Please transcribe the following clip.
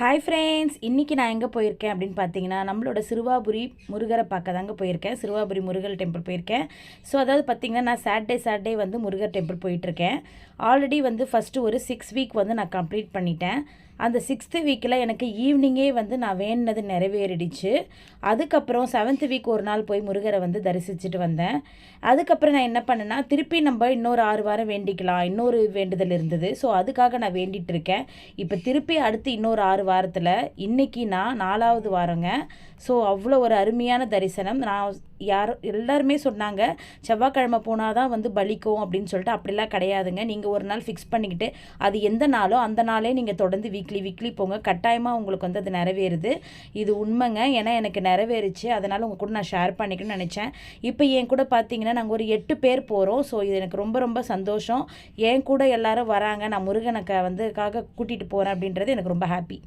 Hi friends இன்றைக்கி நான் எங்கே போயிருக்கேன் அப்படின்னு பார்த்தீங்கன்னா நம்மளோட சிறுவாபுரி முருகரை பார்க்க தாங்க போயிருக்கேன். சிறுவாபுரி முருகர் டெம்பிள் போயிருக்கேன். ஸோ அதாவது பார்த்திங்கன்னா நான் சாட்டர்டே சாட்டர்டே வந்து முருகர் டெம்பிள் போயிட்டுருக்கேன் ஆல்ரெடி வந்து ஃபஸ்ட்டு ஒரு சிக்ஸ் வீக் வந்து நான் கம்ப்ளீட் பண்ணிட்டேன். அந்த சிக்ஸ்த்து வீக்கில் எனக்கு ஈவினிங்கே வந்து நான் வேணுனது நிறைவேறிடுச்சு. அதுக்கப்புறம் செவன்த் வீக் ஒரு நாள் போய் முருகரை வந்து தரிசிச்சுட்டு வந்தேன். அதுக்கப்புறம் நான் என்ன பண்ணேன்னா திருப்பி நம்ம இன்னொரு ஆறு வாரம் வேண்டிக்கலாம். இன்னொரு வேண்டுதல் இருந்தது. ஸோ அதுக்காக நான் வேண்டிகிட்டு இருக்கேன். இப்போ திருப்பி அடுத்து இன்னொரு ஆறு வாரத்தில் இன்றைக்கி நான் நாலாவது வாரங்க. ஸோ அவ்வளோ ஒரு அருமையான தரிசனம். நான் யாரும் எல்லாருமே சொன்னாங்க செவ்வாய்க்கிழமை போனால் தான் வந்து பலிக்கும் அப்படின்னு சொல்லிட்டு. அப்படிலாம் கிடையாதுங்க. நீங்கள் ஒரு நாள் ஃபிக்ஸ் பண்ணிக்கிட்டு அது எந்த நாளோ அந்த நாளே நீங்கள் தொடர்ந்து வீக் வீக்லி வீக்லி போங்க. கட்டாயமாக உங்களுக்கு வந்து அது நிறைவேறுது. இது உண்மைங்க. ஏன்னா எனக்கு நிறைவேறுச்சு. அதனால் உங்கள் கூட நான் ஷேர் பண்ணிக்கணும்னு நினச்சேன். இப்போ என் கூட பார்த்தீங்கன்னா நாங்கள் ஒரு எட்டு பேர் போகிறோம் ஸோ இது எனக்கு ரொம்ப ரொம்ப சந்தோஷம். என் கூட எல்லாரும் வராங்க. நான் முருகனுக்கு வந்துக்காக கூட்டிகிட்டு போகிறேன் அப்படின்றது எனக்கு ரொம்ப ஹாப்பி